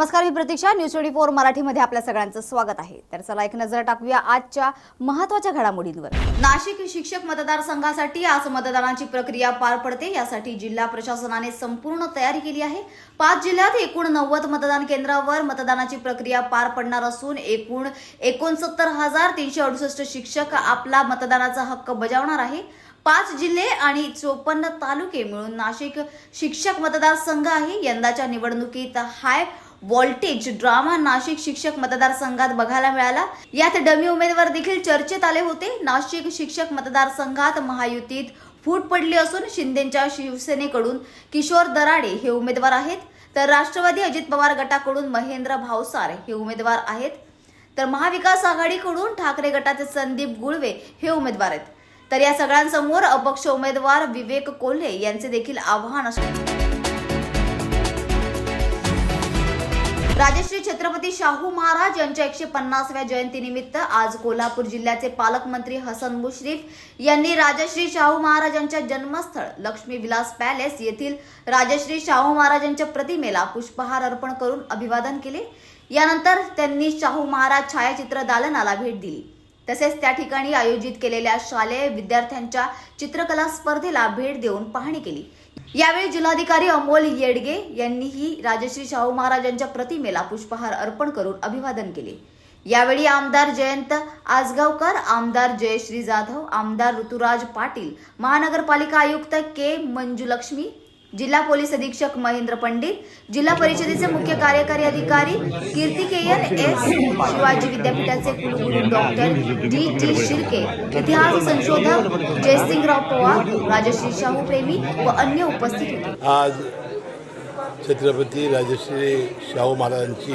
नमस्कार मी Pratiksha. News twenty four मराठीमध्ये आपल्या सगळ्यांचं स्वागत आहे. तर चला एक नजर टाकूया आजच्या महत्त्वाच्या घडामोडींवर. नाशिक शिक्षक मतदारसंघासाठी आज मतदानाची प्रक्रिया पार पडते. यासाठी जिल्हा प्रशासनाने संपूर्ण तयारी केली आहे. पाच जिल्ह्यात एकूण नव्वद मतदान केंद्रावर मतदानाची प्रक्रिया पार पडणार असून एकूण एकोणसत्तर हजार तीनशे अडुसष्ट शिक्षक आपला मतदानाचा हक्क बजावणार आहे. पाच जिल्हे आणि चोपन्न तालुके मिळून नाशिक शिक्षक मतदारसंघ आहे. यंदाच्या निवडणुकीत हाय व्होल्टेज ड्रामा नाशिक शिक्षक मतदारसंघात बघायला मिळाला. यात डमी उमेदवार देखील चर्चेत आले होते. नाशिक शिक्षक मतदारसंघात महायुतीत फूट पडली असून शिंदेच्या शिवसेनेकडून किशोर दराडे हे उमेदवार आहेत. तर राष्ट्रवादी अजित पवार गटाकडून महेंद्र भावसार हे उमेदवार आहेत. तर महाविकास आघाडीकडून ठाकरे गटाचे संदीप गुळवे हे उमेदवार आहेत. तर या सगळ्यांसमोर अपक्ष उमेदवार विवेक कोल्हे यांचे देखील आव्हान असून राजश्री छत्रपती शाहू महाराज यांच्या एकशे पन्नासव्या जयंतीनिमित्त आज कोल्हापूर जिल्ह्याचे पालकमंत्री हसन मुश्रीफ यांनी राजश्री शाहू महाराजांच्या जन्मस्थळ लक्ष्मी विलास पॅलेस येथील राजश्री शाहू महाराजांच्या प्रतिमेला पुष्पहार अर्पण करून अभिवादन केले. यानंतर त्यांनी शाहू महाराज छायाचित्र दालनाला भेट दिली. तसेच त्या ठिकाणी आयोजित केलेल्या शालेय विद्यार्थ्यांच्या चित्रकला स्पर्धेला भेट देऊन पाहणी केली. यावेळी जिल्हाधिकारी अमोल येडगे यांनीही राजश्री शाहू महाराजांच्या प्रतिमेला पुष्पहार अर्पण करून अभिवादन केले. यावेळी आमदार जयंत आजगावकर आमदार जयश्री जाधव आमदार ऋतुराज पाटील महानगरपालिका आयुक्त के मंजुलक्ष्मी जिल्हा पोलीस अधीक्षक महेंद्र पंडित जिल्हा परिषदेचे मुख्य कार्यकारी अधिकारी कीर्तिकेयन एस. शिवाजी विद्यापीठाचे कुलगुरू डॉक्टर डी. टी शिर्के इतिहास संशोधक जयसिंगराव पवार राजश्री शाहू प्रेमी व अन्य उपस्थित होते. आज छत्रपती राजश्री शाहू महाराजांची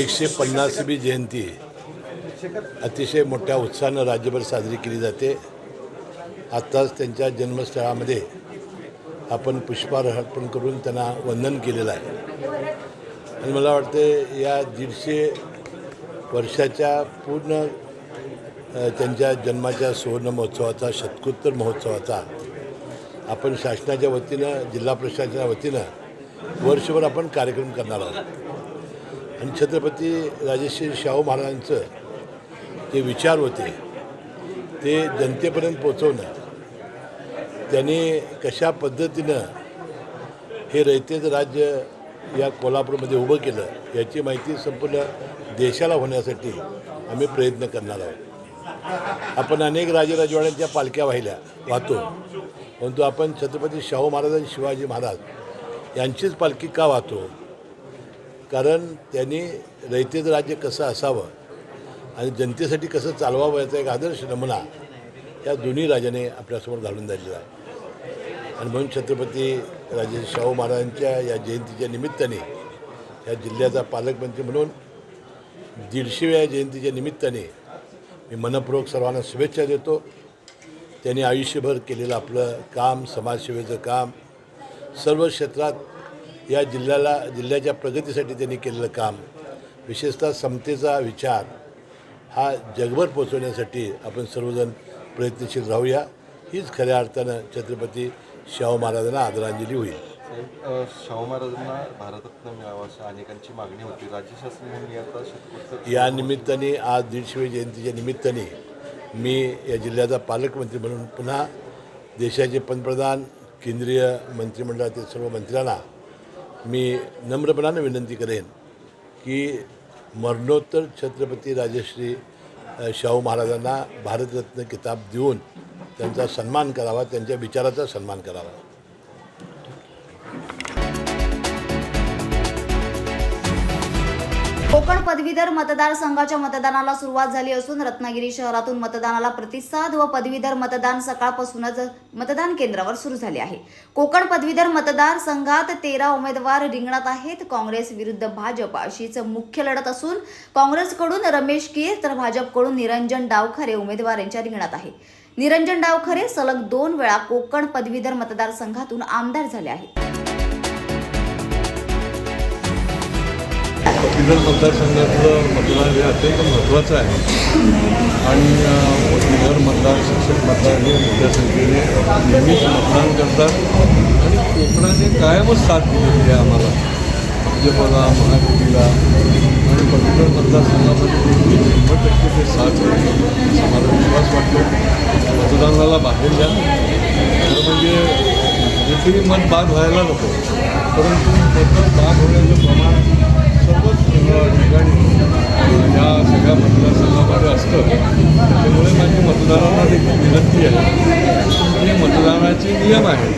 एकशे पन्नासवी जयंती अतिशय मोठ्या उत्साहानं राज्यभर साजरी केली जाते. आत्ताच त्यांच्या जन्मस्थळामध्ये आपण पुष्पार अर्पण करून त्यांना वंदन केलेलं आहे. आणि मला वाटते या दीडशे वर्षाच्या पूर्ण त्यांच्या जन्माच्या सुवर्ण महोत्सवाचा शतकोत्तर महोत्सवाचा आपण शासनाच्या वतीनं जिल्हा प्रशासनाच्या वतीनं वर्षभर आपण कार्यक्रम करणार आहोत. आणि छत्रपती राजेश्री शाहू महाराजांचं जे विचार होते ते जनतेपर्यंत पोचवणं त्यांनी कशा पद्धतीनं हे रयतेचं राज्य या कोल्हापूरमध्ये उभं केलं याची माहिती संपूर्ण देशाला होण्यासाठी आम्ही प्रयत्न करणार आहोत. आपण अनेक राजेराजवाड्यांच्या पालख्या वाहिल्या वाहतो. परंतु आपण छत्रपती शाहू महाराज आणि शिवाजी महाराज यांचीच पालखी का वाहतो? कारण त्यांनी रयतेचं राज्य कसं असावं आणि जनतेसाठी कसं चालवावं याचा एक आदर्श नमुना या दोन्ही राजाने आपल्यासमोर घालून दिलेला आहे. आणि म्हणून छत्रपती राजे शाहू महाराजांच्या या जयंतीच्या निमित्ताने या जिल्ह्याचा पालकमंत्री म्हणून दीडशेव्या जयंतीच्या निमित्ताने मी मनपूर्वक सर्वांना शुभेच्छा देतो. त्यांनी आयुष्यभर केलेलं आपलं काम समाजसेवेचं काम सर्व क्षेत्रात या जिल्ह्याला जिल्ह्याच्या प्रगतीसाठी त्यांनी केलेलं काम विशेषतः समतेचा विचार हा जगभर पोचवण्यासाठी आपण सर्वजण प्रयत्नशील राहूया. हीच खऱ्या अर्थानं छत्रपती शाहू महाराजांना आदरांजली होईल. शाहू महाराजांना भारतरत्न मिळावा अशी अनेकांची मागणी होती. राज्य शासन म्हणून या निमित्ताने आज दीडशेव्या जयंतीच्या निमित्ताने मी या जिल्ह्याचा पालकमंत्री म्हणून पुन्हा देशाचे पंतप्रधान केंद्रीय मंत्रिमंडळातील सर्व मंत्र्यांना मी नम्रपणानं विनंती करेन की मरणोत्तर छत्रपती राजश्री शाहू महाराजांना भारतरत्न किताब देऊन त्यांचा सन्मान करावा त्यांच्या विचाराचा सन्मान करावा. कोकण पदवीधर मतदारसंघाच्या मतदानाला सुरुवात झाली असून रत्नागिरी शहरातून मतदानाला प्रतिसाद व पदवीधर मतदान सकाळपासूनच मतदान केंद्रावर सुरू झाले आहे. कोकण पदवीधर मतदारसंघात तेरा उमेदवार रिंगणात आहेत. काँग्रेस विरुद्ध भाजप अशीच मुख्य लढत असून काँग्रेसकडून रमेश कीर तर भाजपकडून निरंजन डावखरे उमेदवार यांच्या रिंगणात आहे. निरंजन डावखरे सलग दोन वेळा कोकण पदवीधर मतदारसंघातून आमदार झाले आहेत. पदवीधर मतदारसंघातलं मतदान हे अत्यंत महत्त्वाचं आहे. आणि पदवीधर मतदार शिक्षक मतदार हे मोठ्या संख्येने नेहमीच मतदान करतात. आणि कोकणाने कायमच साथ दिलेली आहे आम्हाला. भाजपला महायुतीला आणि पदवीधर मतदारसंघामध्ये शंभर टक्के ते साथ होईल असा मला विश्वास वाटतो मतदानाला बाहेर द्या. खरं म्हणजे जिथे मत बाद व्हायला नको परंतु मतं बाद होण्याचं प्रमाण सर्वच ठिकाणी अ, या सगळ्या मतदारसंघामध्ये असतं. त्याच्यामुळे माझी मतदारांना देखील विनंती आहे आणि मतदानाचे नियम आहेत.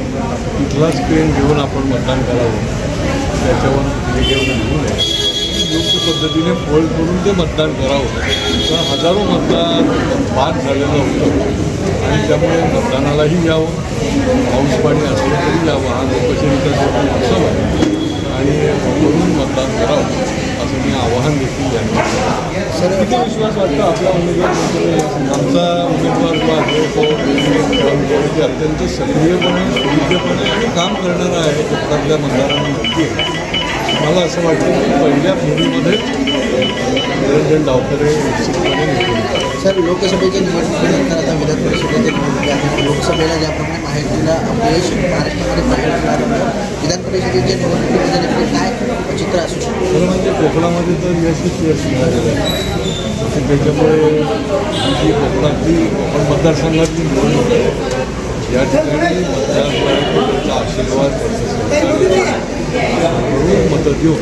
तिथलाच स्क्रीन घेऊन आपण मतदान करावं. त्याच्यावर घेऊन घेऊ नये. योग्य पद्धतीने फोल्ड करून ते मतदान करावं. तर हजारो मतदान बाद झालेलं होतं. आणि त्यामुळे मतदानालाही यावं. पाऊस पाणी असलं तरी यावं. हा लोकशाहीचा जो उत्सव आहे. आणि म्हणून मतदान करावं. असं मी आवाहन देखील यांनी किती विश्वास वाटतो आपला उमेदवार आमचा उमेदवार जो आहे तो अत्यंत सक्रियपणे सुयोग्यपणे आणि काम करणारा आहे कोकणातल्या मतदारांना माहिती मला असं वाटतं की पहिल्या फेरीमध्ये निरंजन डावकरे निश्चितपणे निवडून सर लोकसभेच्या निवडणुकीनंतर आता विधान परिषदेच्या निवडणुकी आहेत लोकसभेला ज्याप्रमाणे माहितीला अपयश महाराष्ट्रामध्ये महायुतीला आलं विधान निवडणुकीमध्ये काय चित्र असू शकतं. खरं म्हणजे कोकणामध्ये तर यशच यश मिळालेलं आहे. त्याच्यामुळे ही कोकणातली कोकण मतदारसंघातली निवडणूक आहे या ठिकाणी मतदार आशीर्वाद त्याचं सहकार्य म्हणून मतं देऊन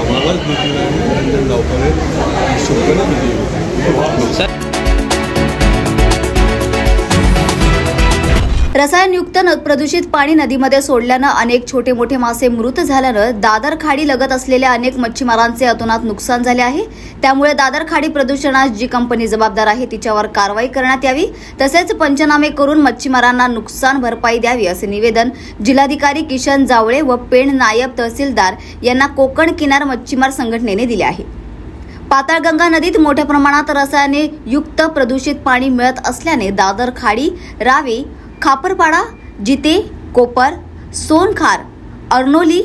आम्हालाच देखील आणि निरंजन डावकरे निश्चितपणे विजयी रसायनयुक्त न प्रदूषित पाणी नदीमध्ये सोडल्यानं अनेक छोटे मोठे मासे मृत झाल्यानं दादर खाडी लगत असलेल्या अनेक मच्छीमारांचे अतोनात नुकसान झाले आहे. त्यामुळे दादर खाडी प्रदूषणास जी कंपनी जबाबदार आहे तिच्यावर कारवाई करण्यात यावी. तसेच पंचनामे करून मच्छीमारांना नुकसान भरपाई द्यावी असे निवेदन जिल्हाधिकारी किशन जावळे व पेण नायब तहसीलदार यांना कोकण किनार मच्छीमार संघटनेने दिले आहे. पाताळगंगा नदीत मोठ्या प्रमाणात रसायने युक्त प्रदूषित पाणी मिळत असल्याने दादर खाडी रावे खापरपाडा जिते कोपर सोनखार अर्नोली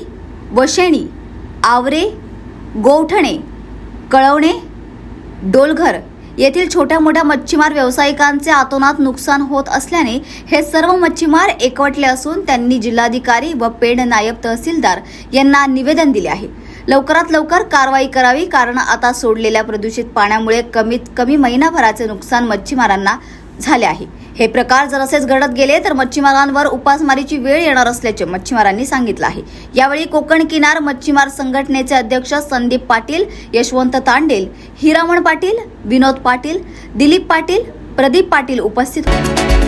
वशेणी आवरे गोवठणे कळवणे डोलघर येथील छोट्या मोठ्या मच्छीमार व्यावसायिकांचे आतोनात नुकसान होत असल्याने हे सर्व मच्छीमार एकवटले असून त्यांनी जिल्हाधिकारी व पेड नायब तहसीलदार यांना निवेदन दिले आहे. लवकरात लवकर कारवाई करावी कारण आता सोडलेल्या प्रदूषित पाण्यामुळे कमीत कमी महिनाभराचे नुकसान मच्छीमारांना झाले आहे. हे प्रकार जर असेच घडत गेले तर मच्छीमारांवर उपासमारीची वेळ येणार असल्याचे मच्छीमारांनी सांगितलं आहे. यावेळी कोकण किनार मच्छीमार संघटनेचे अध्यक्ष संदीप पाटील यशवंत तांडेल हिरामण पाटील विनोद पाटील दिलीप पाटील प्रदीप पाटील उपस्थित होते.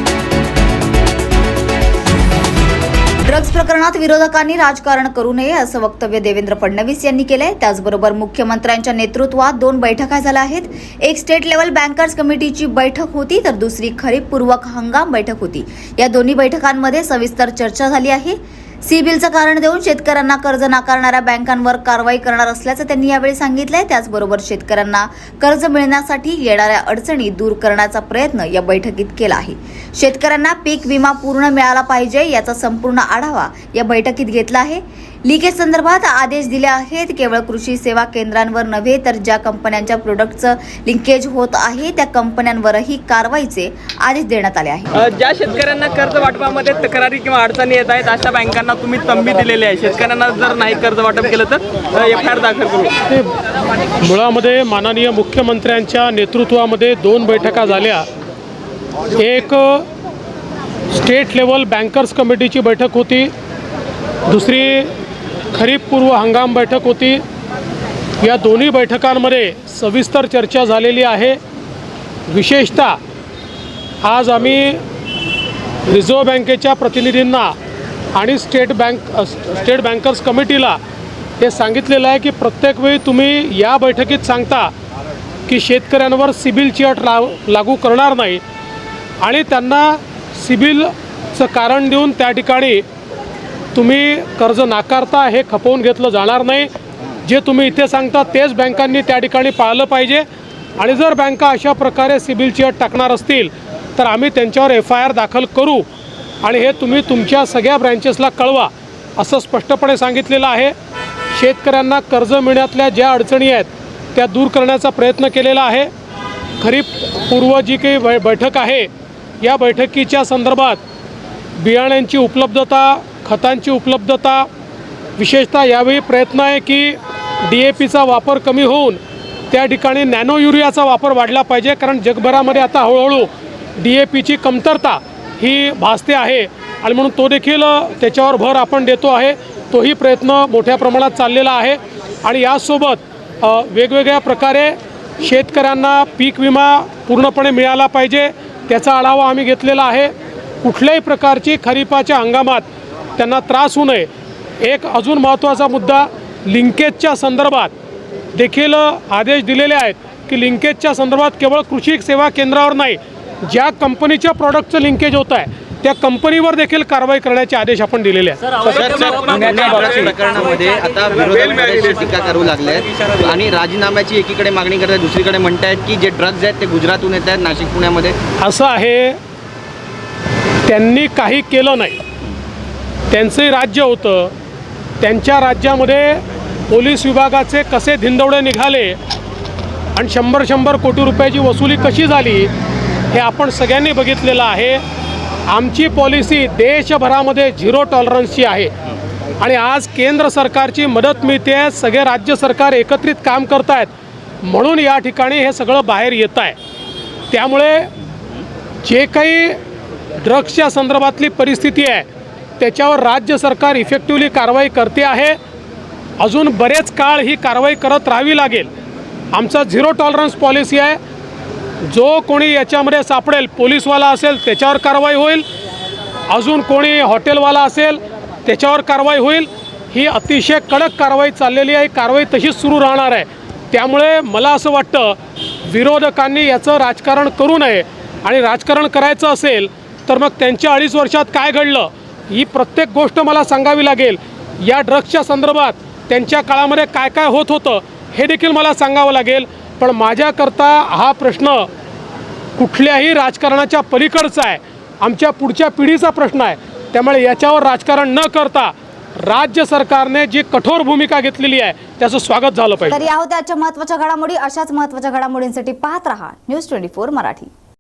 ड्रग्ज प्रकरणात विरोधकांनी राजकारण करू नये असं वक्तव्य देवेंद्र फडणवीस यांनी केलंय. त्याचबरोबर मुख्यमंत्र्यांच्या नेतृत्वात दोन बैठका झाल्या आहेत. एक स्टेट लेवल बँकर्स कमिटीची बैठक होती तर दुसरी खरीपपूर्वक हंगाम बैठक होती. या दोन्ही बैठकांमध्ये सविस्तर चर्चा झाली आहे. सिबिलचं कारण देऊन शेतकऱ्यांना कर्ज नाकारणाऱ्या बँकांवर कारवाई करणार असल्याचं त्यांनी यावेळी सांगितलंय. त्याचबरोबर शेतकऱ्यांना कर्ज मिळण्यासाठी येणाऱ्या अडचणी दूर करण्याचा प्रयत्न या बैठकीत केला आहे. शेतकऱ्यांना पीक विमा पूर्ण मिळाला पाहिजे याचा संपूर्ण आढावा या बैठकीत घेतला आहे. लिकेज संदर्भात आदेश दिले आहेत. केवळ कृषी सेवा केंद्रांवर नव्हे तर ज्या कंपन्यांच्या प्रोडक्टचं लिंकेज होत आहे त्या कंपन्यांवरही कारवाईचे आदेश देण्यात आले आहेत. ज्या शेतकऱ्यांना कर्ज वाटपामध्ये तक्रारी किंवा अडचणी येत आहेत अशा बँकांना तुम्ही तंबी दिलेली आहे. शेतकऱ्यांना जर नाही कर्ज वाटप केलं तर एफ आय आर दाखल करू. मुळामध्ये माननीय मुख्यमंत्र्यांच्या नेतृत्वामध्ये दोन बैठका झाल्या. एक स्टेट लेवल बँकर्स कमिटीची बैठक होती. दुसरी खरीप पूर्व हंगाम बैठक होती. या दोन्ही बैठकांमध्ये सविस्तर चर्चा झालेली आहे. विशेषतः आज आम्ही रिझर्व्ह बँकेच्या प्रतिनिधींना आणि स्टेट बँक स्टेट बँकर्स कमिटीला हे सांगितलेलं आहे की प्रत्येक वेळी तुम्ही या बैठकीत सांगता की शेतकऱ्यांवर सिबिलची अट ला लागू करणार नाही. आणि त्यांना सिबिलचं कारण देऊन त्या ठिकाणी तुम्ही कर्ज नाकारता हे खपवून घेतलं जाणार नाही. जे तुम्ही इथे सांगता तेच बँकांनी त्या ठिकाणी पाळलं पाहिजे. आणि जर बँका अशा प्रकारे सिबिलची अट टाकणार असतील तर आम्ही त्यांच्यावर एफ आय आर दाखल करू. आणि हे तुम्ही तुमच्या सगळ्या ब्रँचेसला कळवा असं स्पष्टपणे सांगितलेलं आहे. शेतकऱ्यांना कर्ज मिळण्यातल्या ज्या अडचणी आहेत त्या दूर करण्याचा प्रयत्न केलेला आहे. खरीप पूर्व जी काही बै बैठक आहे या बैठकीच्या संदर्भात बियाण्यांची उपलब्धता खतांची उपलब्धता विशेषतः यावेळी प्रयत्न आहे की डी ए पीचा वापर कमी होऊन त्या ठिकाणी नॅनो युरियाचा वापर वाढला पाहिजे कारण जगभरामध्ये आता हळूहळू डी ए पीची कमतरता ही भासते आहे. आणि म्हणून तो देखील त्याच्यावर भर आपण देतो आहे. तोही प्रयत्न मोठ्या प्रमाणात चाललेला आहे. आणि यासोबत वेगवेगळ्या प्रकारे शेतकऱ्यांना पीक विमा पूर्णपणे मिळाला पाहिजे त्याचा आढावा आम्ही घेतलेला आहे. कुठल्याही प्रकारची खरीपाच्या हंगामात त्यांना त्रास होऊ नये. एक अजून महत्त्वाचा मुद्दा लिंकेजच्या संदर्भात देखील आदेश दिलेले आहेत की लिंकेजच्या संदर्भात केवळ कृषी सेवा केंद्रावर नाही ज्या कंपनीच्या प्रॉडक्टचं लिंकेज होत आहे त्या कंपनीवर देखील कारवाई करण्याचे आदेश आपण दिलेले आहेत. पुण्याच्या प्रकरणामध्ये आता विरोधक बरेचसे टीका करू लागले आहेत आणि राजीनाम्याची एकीकडे मागणी करतात दुसरीकडे म्हणतायत की जे ड्रग्ज आहेत ते गुजरातहून येत आहेत नाशिक पुण्यामध्ये. असं आहे त्यांनी काही केलं नाही. त्यांचंही राज्य होतं. त्यांच्या राज्यामध्ये पोलीस विभागाचे कसे धिंदवडे निघाले आणि शंभर शंभर कोटी रुपयाची वसुली कशी झाली हे आपण सगळ्यांनी बघितलेलं आहे. आमची पॉलिसी देशभरामध्ये झिरो टॉलरन्सची आहे. आणि आज केंद्र सरकारची मदत मिळते सगळे राज्य सरकार एकत्रित काम करत आहेत म्हणून या ठिकाणी हे सगळं बाहेर येत आहे त्यामुळे जे काही ड्रग्सच्या संदर्भातली परिस्थिती आहे त्याच्यावर राज्य सरकार इफेक्टिव्हली कारवाई करते आहे. अजून बरेच काळ ही कारवाई करत राहावी लागेल. आमचा झिरो टॉलरन्स पॉलिसी आहे. जो कोणी याच्यामध्ये सापडेल पोलीसवाला असेल त्याच्यावर कारवाई होईल. अजून कोणी हॉटेलवाला असेल त्याच्यावर कारवाई होईल. ही अतिशय कडक कारवाई चाललेली आहे. कारवाई तशीच सुरू राहणार आहे. त्यामुळे मला असं वाटतं विरोधकांनी याचं राजकारण करू नये. आणि राजकारण करायचं असेल तर मग त्यांच्या अडीच वर्षात काय घडलं? ही प्रत्येक गोष्ट मला सांगावी लागेल. या ड्रग्सच्या संदर्भात त्यांच्या काळामध्ये काय काय होत होतं हे देखील मला सांगावं लागेल. पण माझ्याकरता हा प्रश्न कुठल्याही राजकारणाच्या पलीकडचा आहे. आमच्या पुढच्या पिढीचा प्रश्न आहे. त्यामुळे याच्यावर राजकारण न करता राज्य सरकारने जी कठोर भूमिका घेतलेली आहे त्याचं स्वागत झालं पाहिजे. तर या होत्या आजच्या महत्त्वाच्या घडामोडी. अशाच महत्त्वाच्या घडामोडींसाठी पाहत रहा. News twenty four Marathi.